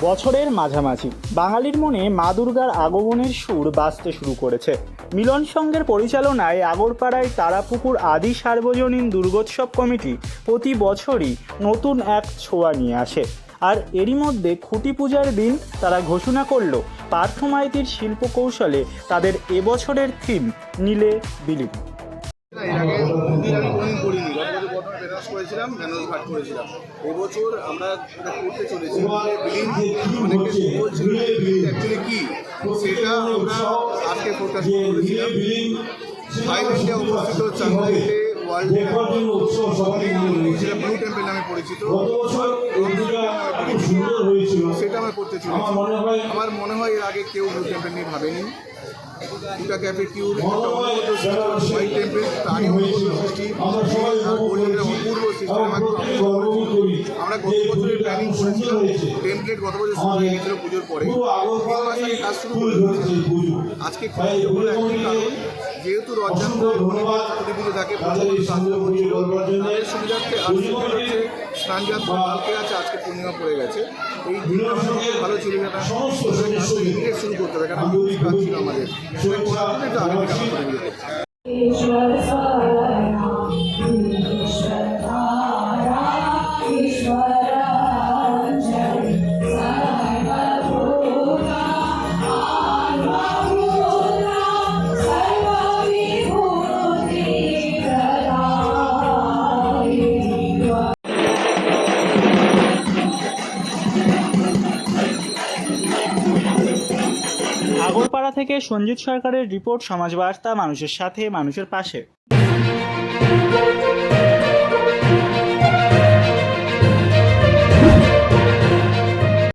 বছরের মাঝামাঝি। বাঙালির মনে মা দুর্গার আগমনের সুর বাজতে শুরু করেছে। মিলন সংঘের পরিচালনায় আগরপাড়ায় তারাপুকুর আদি সার্বজনীন দুর্গোৎসব কমিটি প্রতি বছরই নতুন এক ছোঁয়া নিয়ে আসে। আর এরই মধ্যে খুঁটি পূজার দিন তারা ঘোষণা করল পার্থমাইতির শিল্প কৌশলে তাদের এবছরের থিম নীলে বিলীন। বছর করেছিলাম বেনারস ঘাট করেছিলাম। এবছর আমরা করতে চলেছি। বিলিং অনেকে বলছিল অ্যাকচুয়ালি কি? সেটা আমরা আজকে ফোকাস করেছিলাম থাইল্যান্ডে অবস্থিত ওয়ার্ল্ড সেটা ব্লু টেম্পল নামে পরিচিত। সেটা আমরা করতে চলেছি। আমার মনে হয় এর আগে কেউ ব্লু টেম্পল নিয়ে ভাবেনি। দুটা ক্যাফে কিউর হোয়াইট টেম্পল তারই সৃষ্টি। আমরা গত বছরের প্ল্যানিং করেছিলাম টেমপ্লেট গত বছর শুরু হয়ে গেছিল পুজোর পরে। কাজ শুরু আজকে যেহেতু রথযাত্রা প্রতি পুজো থাকে তাদের সুবিধার্থে স্নান যাত্রা কালকে আছে আজকে পূর্ণিমা পড়ে গেছে। এই ভালো ছিল না ইমিডিয়েট শুরু করতে হবে কারণ কাজ ছিল আমাদের। সেটা করার জন্য একটু আগে আগরপাড়া থেকে সঞ্জিত সরকারের রিপোর্ট সমাজ বার্তা মানুষের সাথে মানুষের পাশে।